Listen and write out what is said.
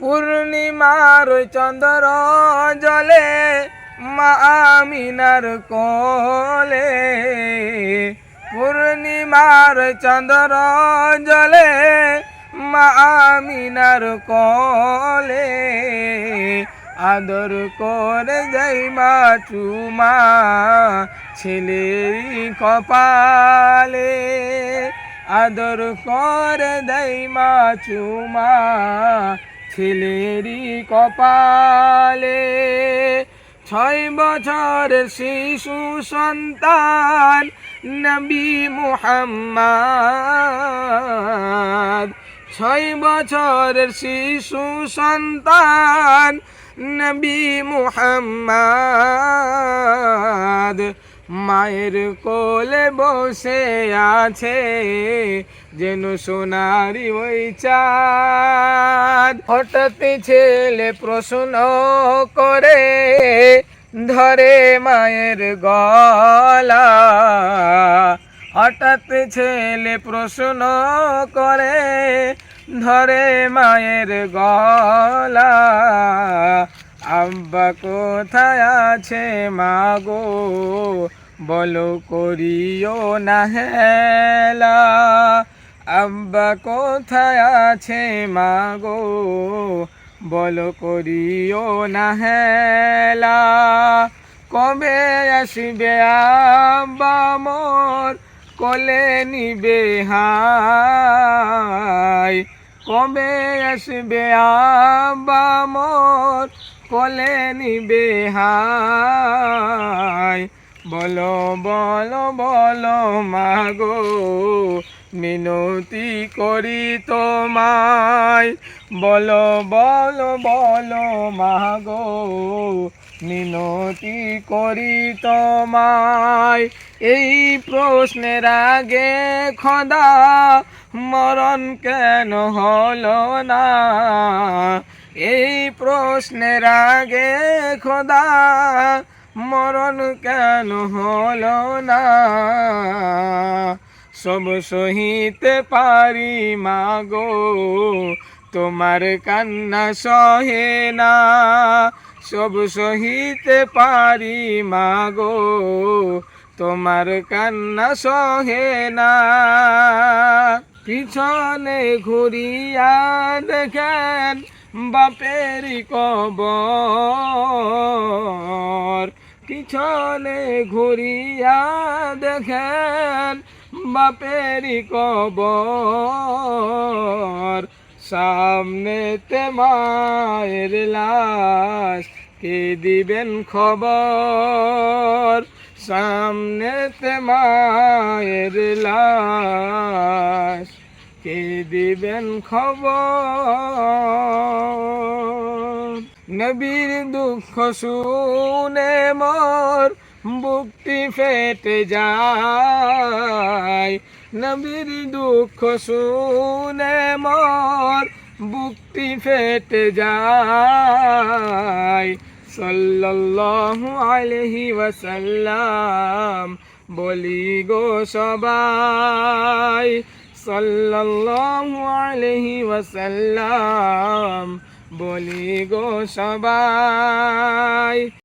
পূর্ণিমার চন্দ্র জলে মা আমিনার কোলে। পূর্ণিমার চন্দ্র জলে মা আমিনার কোলে। আদর করে যাই মা চুমা ছেলের কপালে। আদর করে দেই মা চুমা ছেলেরই কপালে ছয় বছর শিশু সন্তান নবী মোহাম্মদ। ছয় বছর শিশু সন্তান নবী মুহাম্মদ। মায়ের কোলে বসে আছে, যেন সোনারি ওই চাঁদ। হঠাৎ ছেলে প্রশ্ন করে, ধরে মায়ের গলা। হঠাৎ ছেলে প্রশ্ন করে, ধরে মায়ের গলা। আব্বা কোথায় আছে মাগো? বলো করিও না হেলা। আব্বা কোথায় আছে মাগো? বলো করিও না হেলা। কবে আসবে আব্বা মোর? কোলে নিবে হাই। কবে আসবে আব্বা মোর কোলে নিবে হাই। বলো বলো বলো, মাগো, মিনতি করি তোমায়। বলো বলো বলো, মাগো, মিনতি করি তোমায়। এই প্রশ্নের আগে খোদা মরণ কেন হলো না? এই প্রশ্নের আগে খোদা, মরণ কেন হলো না? সব সহিতে পারি মাগো, তোমার কান্না সহে না। সব সহিতে পারি মাগো, তোমার কান্না সহে না। পিছনে ঘুরিয়া দেখেন বাপের কবর। পিছনে ঘুরিয়া দেখেন বাপের কবর। সামনেতে মায়ের লাশ, কে দিবেন খবর? সামনেতে মায়ের লাশ। কে দিবেন খবর? নবীর দুঃখ শুনে মোর বুকটি ফেটে যায়। নবীর দুঃখ শুনে মোর বুকটি ফেটে যায়। সাল্লাল্লাহু আলাইহি ওয়াসাল্লাম বলি গো সবাই সাল্লাল্লাহু আলাইহি ওয়াসাল্লাম বলি গো সবাই।